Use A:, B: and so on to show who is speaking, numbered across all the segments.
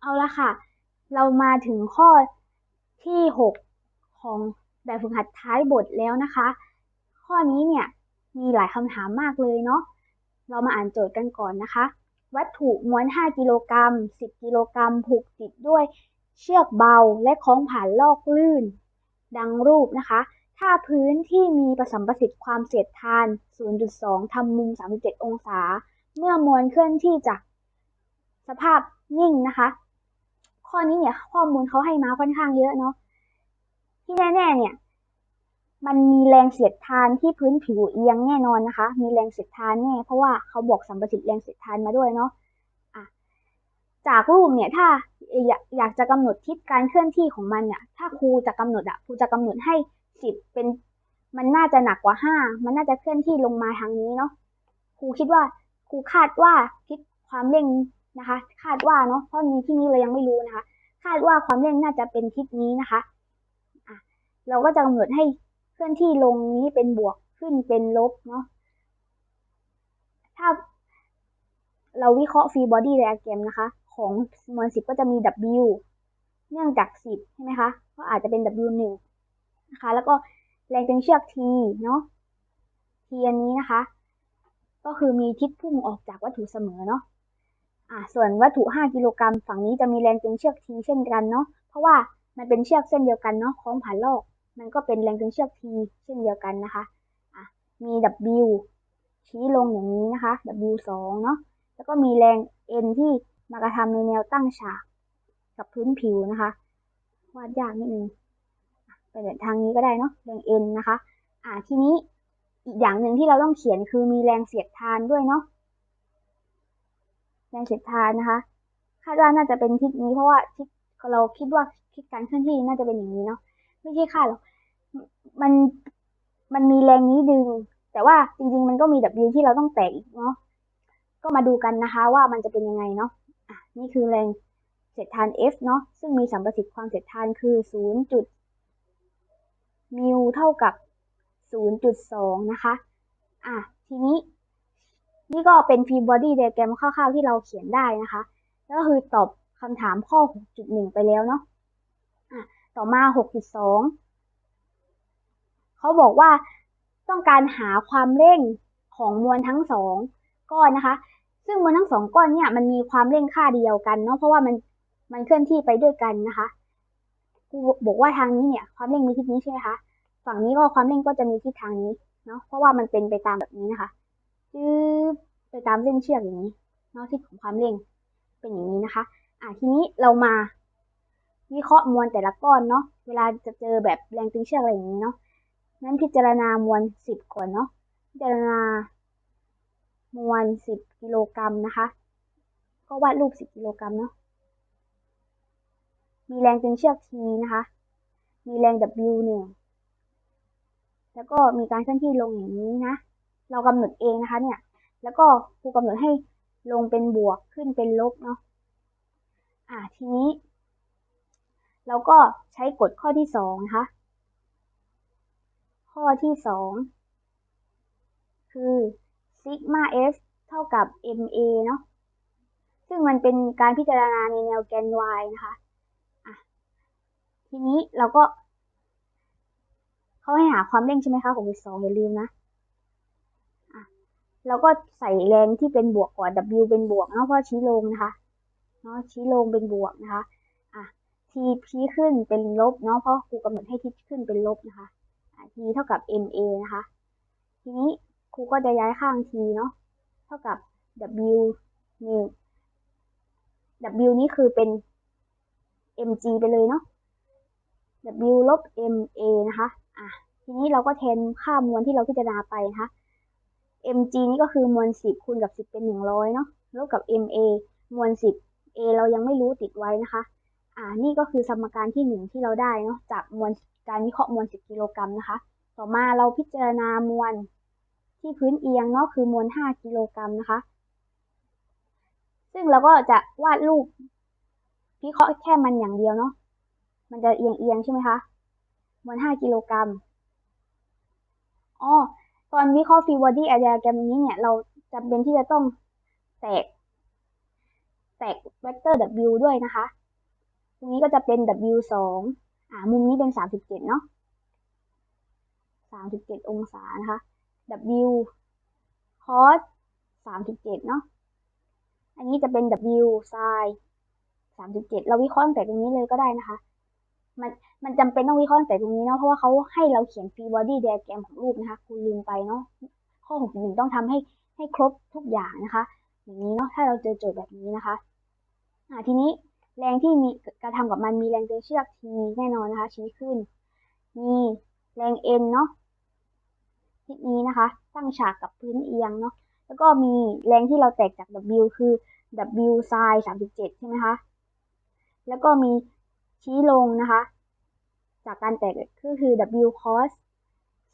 A: เอาละค่ะ เรามาถึงข้อที่ 6 ของแบบฝึกหัดท้ายบทแล้วนะคะ ข้อนี้เนี่ยมีหลายคำถามมากเลยเนาะ เรามาอ่านโจทย์กันก่อนนะคะ วัตถุม้วน 5 กิโลกรัม 10 กิโลกรัม ผูกติดด้วยเชือกเบาและคล้องผ่านลอกลื่น ดังรูปนะคะ ถ้าพื้นที่มีประสัมประสิทธิ์ความเสียดทาน 0.2 ทำมุม 37 องศา เมื่อมวลเคลื่อนที่จากสภาพนิ่งนะคะ ข้อนี้เนี่ย ข้อมูลเขาให้มาค่อนข้างเยอะเนาะที่แน่ๆเนี่ย มันมีแรงเสียดทานที่พื้นผิวเอียงแน่นอนนะคะ มีแรงเสียดทานแน่เพราะว่าเขาบอกสัมประสิทธิ์แรงเสียดทานมาด้วยเนาะะจากรูปเนี่ยถ้าอยากอยากจะกำหนดทิศการเคลื่อนที่ของมันเนี่ยถ้าครูจะกำหนดอะครูจะกำหนดให้สิบเป็นมันน่าจะหนักกว่าห้ามันน่าจะเคลื่อนที่ลงมาทางนี้เนาะครูคิดว่าครูคาดว่าทิศความเร่ง นะคะ คาดว่าเนาะเพราะนี้ที่นี้เรายังไม่รู้นะคะ คาดว่าความเร่งน่าจะเป็นทิศนี้นะคะอะเราก็จะกำหนดให้เคลื่อนที่ลงนี้เป็นบวกขึ้นเป็นลบเนาะถ้าเราวิเคราะห์ฟรีบอดี้ไดอะแกรมนะคะ ของมวลสิบก็จะมี W เนื่องจากสิบใช่ไหมคะ ก็อาจจะเป็น W หนึ่งนะคะ แล้วก็แรงตึงเชือก T เนาะ T อันนี้นะคะ ก็คือมีทิศพุ่งออกจากวัตถุเสมอเนาะ อ่าส่วนวัตถุ 5 กิโลกรัมฝั่งนี้จะมีแรงตึงเชือก T เช่นกันเนาะ เพราะว่ามันเป็นเชือกเส้นเดียวกันเนาะคล้องผ่านโลก มันก็เป็นแรงตึงเชือก T เช่นเดียวกันนะคะอะมี W ชี้ลงอย่างนี้นะคะ W 2เนาะ แล้วก็มีแรง N ที่มากระทำในแนวตั้งฉากกับพื้นผิวนะคะ วาดยากนิดนึงไปเดินทางนี้ก็ได้เนาะ แรง N นะคะ อ่าทีนี้อีกอย่างหนึ่งที่เราต้องเขียนคือมีแรงเสียดทานด้วยเนาะ แรงเสียดทานนะคะ คาดว่าน่าจะเป็นทิศนี้เพราะว่าทิศเราคิดว่าทิศการเคลื่อนที่น่าจะเป็นอย่างนี้เนาะไม่ใช่คาดหรอกมันมันมีแรงนี้ดึง แต่ว่าจริง ๆ มันก็มี W ที่เราต้องแตกอีกเนาะก็มาดูกันนะคะว่ามันจะเป็นยังไงเนาะอะนี่คือแรงเสียดทาน F เนาะซึ่งมีสัมประสิทธิ์ความเสียดทานคือ 0. จุดมิวเท่ากับ 0.2 นะคะ อะ ทีนี้ นี่ก็เป็นฟีบอดี้ไดแกรมคร่าวๆที่เราเขียนได้นะคะ ก็คือตอบคำถามข้อ 6.1 ไปแล้วเนาะอะต่อมา 6.2 เขาบอกว่าต้องการหาความเร่งของมวลทั้งสองก้อนนะคะ ซึ่งมวลทั้งสองก้อนเนี่ยมันมีความเร่งค่าเดียวกันเนาะเพราะว่ามันมันเคลื่อนที่ไปด้วยกันนะคะครูบอกว่าทางนี้เนี่ย ความเร่งมีทิศนี้ใช่ไหมคะ ฝั่งนี้ก็ความเร่งก็จะมีทิศทางนี้เนาะเพราะว่ามันเป็นไปตามแบบนี้นะคะ จืบไปตามเส้นเชือกอย่างนี้นาะทิศของความเร่งเป็นอย่างนี้นะคะ อะทีนี้เรามาวิเคราะห์มวลแต่ละก้อนเนาะเวลาจะเจอแบบแรงตึงเชือกอะไรอย่างนี้เนาะนั้นพิจารณามวลสิบก่อนเนาะพิจารณามวลสิบกิโลกรัมนะคะ ก็วาดรูปสิบกิโลกรัมเนาะมีแรงตึงเชือก T นะคะ มีแรง W หนึ่งแล้วก็มีการเคลื่อนที่ลงอย่างนี้นะ เรากำหนดเองนะคะ เนี่ย แล้วก็ครูกำหนดให้ลงเป็นบวกขึ้นเป็นลบเนาะอ่าทีนี้ เราก็ใช้กฎข้อที่สองนะคะ ข้อที่สองคือซิกมา f เท่ากับ ma เนาะซึ่งมันเป็นการพิจารณาในแนวแกน y นะคะอะทีนี้เราก็เขาให้หาความเร่งใช่ไหมคะของสองอย่าลืมนะ เราก็ใส่แรงที่เป็นบวกก่อน w เป็นบวกเนาะเพราะชี้ลงนะคะเนาะชี้ลงเป็นบวกนะคะอะ t ชี้ขึ้นเป็นลบเนาะเพราะครูกำหนดให้ทิศขึ้นเป็นลบนะคะ t เท่ากับ ma นะคะ ทีนี้ครูก็จะย้ายข้าง t เนาะเท่ากับ w หนึ่ง w นี้คือเป็น mg ไปเลยเนาะ w ลบ ma นะคะ อะ ทีนี้เราก็แทนค่ามวลที่เราพิจารณาไปนะคะ mg นี่ก็คือมวล10คูณกับ 10 เป็น 100เนาะลบกับ ma มวล10 a เรายังไม่รู้ติดไว้นะคะ อ่า นี่ก็คือสมการที่ 1 ที่เราได้เนาะจากมวลการวิเคราะห์มวล 10 กิโลกรัมนะคะ ต่อมาเราพิจารณามวลที่พื้นเอียงเนาะคือมวล 5 กิโลกรัมนะคะ ซึ่งเราก็จะวาดรูปวิเคราะห์แค่มันอย่างเดียวเนาะ มันจะเอียงเอียงใช่ไหมคะมวล 5 กิโลกรัมอ๋อ ตอนวิเคราะห์ฟรีบอดี้ไอเดียแกรมนี้เนี่ย เราจำเป็นที่จะต้องแตก แตกเวกเตอร์ w ด้วยนะคะ ตรงนี้ก็จะเป็น w สองอ่า มุมนี้เป็นสามสิบเจ็ดเนาะสามสิบเจ็ดองศานะคะ w cos สามสิบเจ็ดเนาะ อันนี้จะเป็น w sin สามสิบเจ็ดเราวิเคราะห์ตั้งแต่ตรงนี้เลยก็ได้นะคะ มันมันจำเป็นต้องวิเคราะห์ตั้งแต่ตรงนี้เนาะเพราะว่าเขาให้เราเขียน free body diagram ของรูปนะคะคุณลืมไปเนาะข้อหกหนึ่งต้องทำให้ให้ครบทุกอย่างนะคะ อย่างนี้เนาะถ้าเราเจอโจทย์แบบนี้นะคะอ่าทีนี้แรงที่มีกระทำกับมันมีแรงดึงเชือก T แน่นอนนะคะ ชี้ขึ้น มีแรง N เนาะทิศนี้นะคะ ตั้งฉากกับพื้นเอียงเนาะแล้วก็มีแรงที่เราแตกจาก W คือ W sin 37 ใช่ไหมคะ แล้วก็มี ชี้ลงนะคะ จากการแตกก็คือ W cos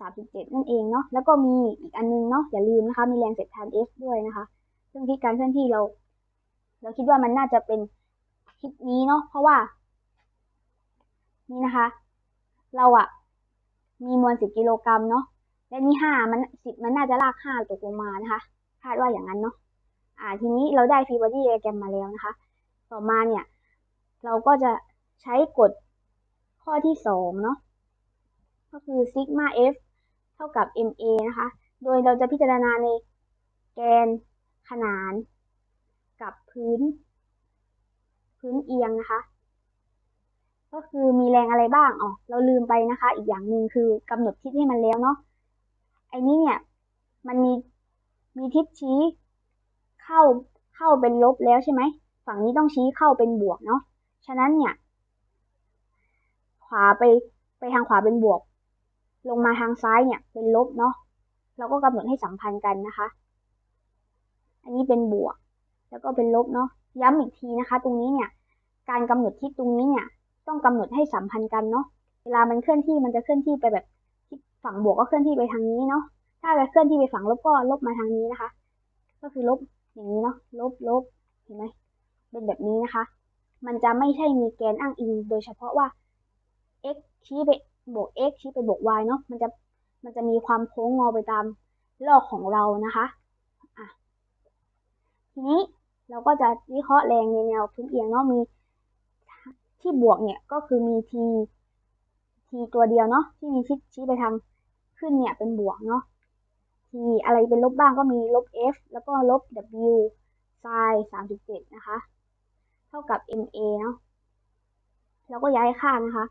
A: 37 นั่นเองเนาะ แล้วก็มีอีกอันนึงเนาะ อย่าลืมนะคะ มีแรงเสียดทาน F ด้วยนะคะ ซึ่งที่การเคลื่อนที่เรา เราคิดว่ามันน่าจะเป็นทิศนี้เนาะ เพราะว่า นี่นะคะ เราอะมีมวล 10 กิโลกรัมเนาะ และนี่ห้ามันสิบมันน่าจะลากห้าตกลงมานะคะ คาดว่าอย่างนั้นเนาะ อ่า ทีนี้เราได้ฟีบอดี้ไดแกรมมาแล้วนะคะ ต่อมาเนี่ย เราก็จะ ใช้กฎข้อที่สองเนาะก็คือซิกมา f เท่ากับ ma นะคะ โดยเราจะพิจารณาในแกนขนานกับพื้น พื้นเอียงนะคะ ก็คือมีแรงอะไรบ้างอ๋อเราลืมไปนะคะ อีกอย่างหนึ่งคือกำหนดทิศให้มันแล้วเนาะไอ้นี่เนี่ยมันมีมีทิศชี้เข้าเข้าเป็นลบแล้วใช่ไหม ฝั่งนี้ต้องชี้เข้าเป็นบวกเนาะ ฉะนั้นเนี่ย ขวาไปไปทางขวาเป็นบวก ลงมาทางซ้ายเนี่ยเป็นลบเนาะเราก็กำหนดให้สัมพันธ์กันนะคะ อันนี้เป็นบวก แล้วก็เป็นลบเนาะย้ำอีกทีนะคะ ตรงนี้เนี่ย การกำหนดทิศตรงนี้เนี่ย ต้องกำหนดให้สัมพันธ์กันเนาะเวลามันเคลื่อนที่มันจะเคลื่อนที่ไปแบบฝั่งบวกก็เคลื่อนที่ไปทางนี้เนาะถ้าจะเคลื่อนที่ไปฝั่งลบก็ลบมาทางนี้นะคะ ก็คือลบอย่างนี้เนาะลบลบเห็นไหมเป็นแบบนี้นะคะ มันจะไม่ใช่มีแกนอ้างอิง โดยเฉพาะว่า x ชี้ไปบวก x ชี้ไปบวก y เนาะมันจะมันจะมีความโค้งงอไปตามลอกของเรานะคะอะทีนี้เราก็จะวิเคราะห์แรงในแนวพื้นเอียงเนาะมีที่บวกเนี่ยก็คือมี t t ตัวเดียวเนาะที่มีชิดชี้ไปทางขึ้นเนี่ยเป็นบวกเนาะ t อะไรเป็นลบบ้างก็มีลบ f แล้วก็ลบ w sin 37นะคะ เท่ากับ ma เนาะแล้วก็ย้ายค่านะคะ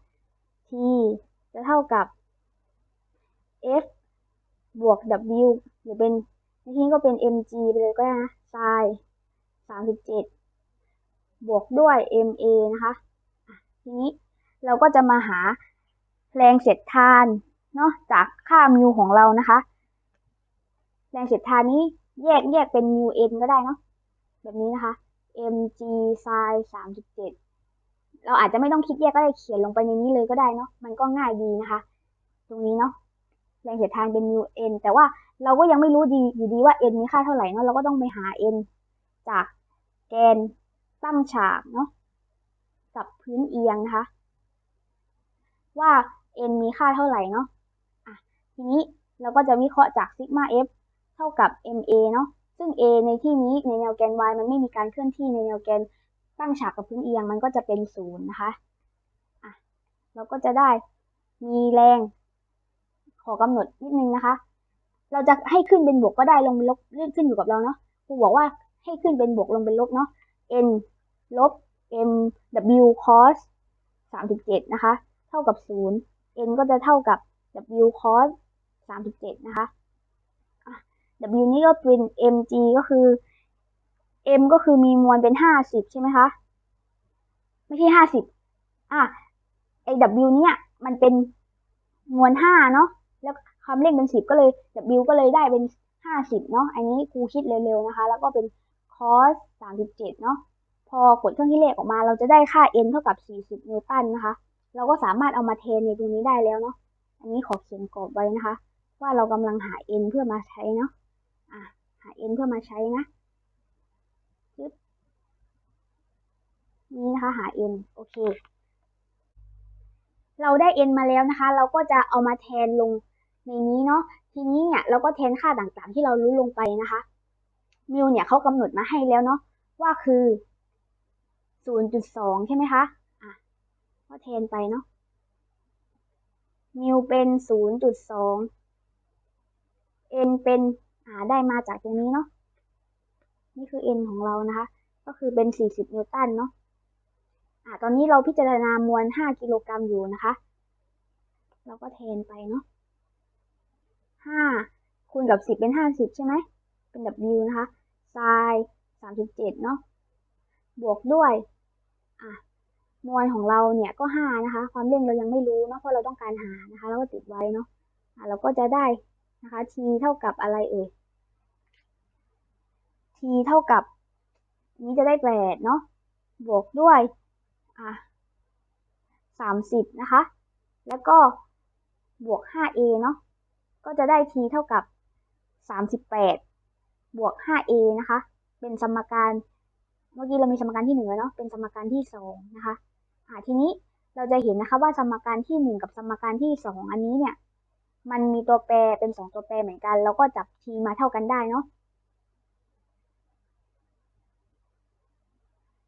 A: t จะเท่ากับ f บวก w หรือเป็นในที่นี้ก็เป็น mg ไปเลยก็ได้นะ sin 37 บวกด้วย ma นะคะ ทีนี้เราก็จะมาหาแรงเสียดทานเนาะจากค่ามิวของเรานะคะ แรงเสียดทานนี้แยกแยกเป็นมิวเอ็นก็ได้เนาะแบบนี้นะคะ mg sin 37 เราอาจจะไม่ต้องคิดแยกก็ได้เขียนลงไปในนี้เลยก็ได้เนาะมันก็ง่ายดีนะคะ ตรงนี้เนาะแรงเสียดทานเป็นมิวเอ็นแต่ว่าเราก็ยังไม่รู้ดีอยู่ดีว่า n มีค่าเท่าไหร่เนาะเราก็ต้องไปหา n จากแกนตั้งฉากเนาะกับพื้นเอียงนะคะ ว่า n มีค่าเท่าไหร่เนาะอะทีนี้เราก็จะวิเคราะห์จากซิกมา f เท่ากับ ma เนาะซึ่ง a ในที่นี้ในแนวแกน y มันไม่มีการเคลื่อนที่ในแนวแกน ตั้งฉากกับพื้นเอียงมันก็จะเป็นศูนย์นะคะอะเราก็จะได้มีแรง ขอกำหนดนิดนึงนะคะ เราจะให้ขึ้นเป็นบวกก็ได้ลงเป็นลบเลื่อนขึ้นอยู่กับเราเนาะครูบอกว่าให้ขึ้นเป็นบวกลงเป็นลบเนาะ n ลบ m w cos 37 นะคะ เท่ากับ 0 n ก็จะเท่ากับ w cos 37 นะคะ w นี่ก็เป็น mg ก็คือ m ก็คือมีมวลเป็น50ใช่ไหมคะ ไม่ใช่50อะไอ้ w เนี่ยมันเป็นมวล5เนาะแล้วคำเลขเป็น10ก็เลย w ก็เลยได้เป็น50เนาะอันนี้ครูคิดเร็วๆนะคะ แล้วก็เป็น cos 37เจ็ดเนาะพอกดเครื่องคิดเลขออกมา เราจะได้ค่า n เท่ากับ40นิวตันนะคะ เราก็สามารถเอามาเทนในตรงนี้ได้แล้วเนาะอันนี้ขอเขียนกรอบไว้นะคะ ว่าเรากำลังหา n เพื่อมาใช้เนาะอะหา n เพื่อมาใช้นะ นี่นะคะหา n โอเค เราได้ n มาแล้วนะคะ เราก็จะเอามาแทนลงในนี้เนาะทีนี้เนี่ยเราก็แทนค่าต่างๆ ที่เรารู้ลงไปนะคะมิวเนี่ยเขากำหนดมาให้แล้วเนาะว่าคือ 0.2 ใช่ไหมคะอะก็แทนไปเนาะมิวเป็น 0.2 n เป็นอ่าได้มาจากตรงนี้เนาะนี่คือ n ของเรานะคะ ก็คือเป็น 40 นิวตันเนาะ อ่าตอนนี้เราพิจารณามวล 5 กิโลกรัมอยู่นะคะ เราก็แทนไปเนาะ5คูณกับ 10 เป็น 50 ใช่ไหม เป็น W นะคะไซน์37 เนาะ บวกด้วยอะมวลของเราเนี่ยก็ 5 นะคะ ความเร่งเรายังไม่รู้เนาะ เพราะเราต้องการหานะคะ แล้วก็ติดไว้เนาะอะเราก็จะได้นะคะ t เท่ากับอะไรเอ่ย t เท่ากับ นี้จะได้8เนาะ บวกด้วย อะ30นะคะ แล้วก็บวก 5a เนาะ ก็จะได้ t เท่ากับ 38 บวก 5a นะคะ เป็นสมการ เมื่อกี้เรามีสมการที่1แล้วเนาะ เป็นสมการที่ 2 นะคะอ่าทีนี้เราจะเห็นนะคะว่าสมการที่ 1 กับสมการที่ 2 อันนี้เนี่ย มันมีตัวแปรเป็น 2 ตัวแปรเหมือนกันแล้วก็จับ t มาเท่ากันได้เนาะ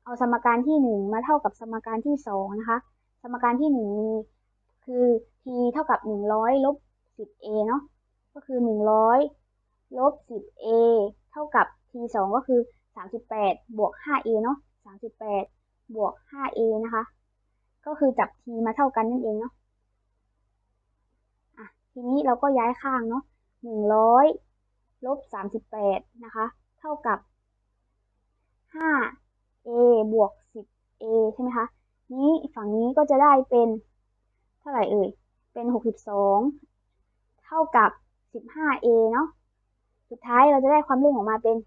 A: เอาสมการที่ 1 มาเท่ากับสมการที่2นะคะ สมการที่1มีคือ t เท่ากับ 100ลบ 10a เนาะก็คือ 100ลบ 10a เท่ากับ t 2ก็คือ 38 บวก 5a เนาะ38 บวก 5a นะคะ ก็คือจับ t มาเท่ากันนั่นเองเนาะอะทีนี้เราก็ย้ายข้างเนาะ100ลบ 38 นะคะ เท่ากับ 5 วก 10a ใช่ไหมคะ นี้ฝั่งนี้ก็จะได้เป็นเท่าไหร่เอ่ย เป็น 62 เท่ากับ 15a เนาะ สุดท้ายเราจะได้ความเร่งออกมาเป็น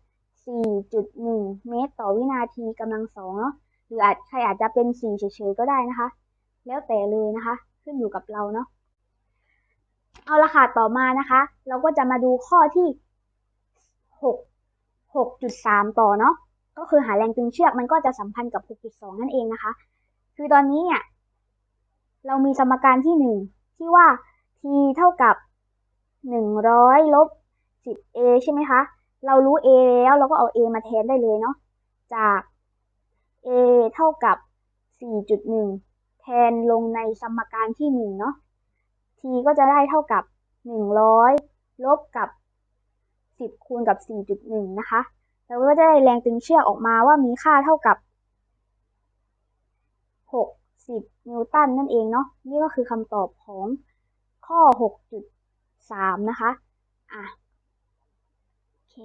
A: 4.1 เมตรต่อวินาทีกำลังสองเนาะ หรืออาจใครอาจจะเป็น 4 เฉยๆก็ได้นะคะ แล้วแต่เลยนะคะ ขึ้นอยู่กับเราเนาะ เอาละค่ะ ต่อมานะคะ เราก็จะมาดูข้อที่ 6 6.3 ต่อเนาะ ก็คือหาแรงตึงเชือกมันก็จะสัมพันธ์กับ 6.2 นั่นเองนะคะ คือตอนนี้เนี่ย เรามีสมการที่ 1 ที่ว่า t เท่ากับ 100ลบ 10a ใช่ไหมคะ เรารู้ a แล้วเราก็เอา a มาแทนได้เลยเนาะ จาก a เท่ากับ 4.1 แทนลงในสมการที่ 1 เนาะ t ก็จะได้เท่ากับ 100ลบกับ 10 คูณกับ 4.1 นะคะ เราก็จะได้แรงตึงเชือกออกมาว่ามีค่าเท่ากับ 60 นิวตันนั่นเองเนาะนี่ก็คือคำตอบของข้อ 6.3 นะคะ อะ โอเค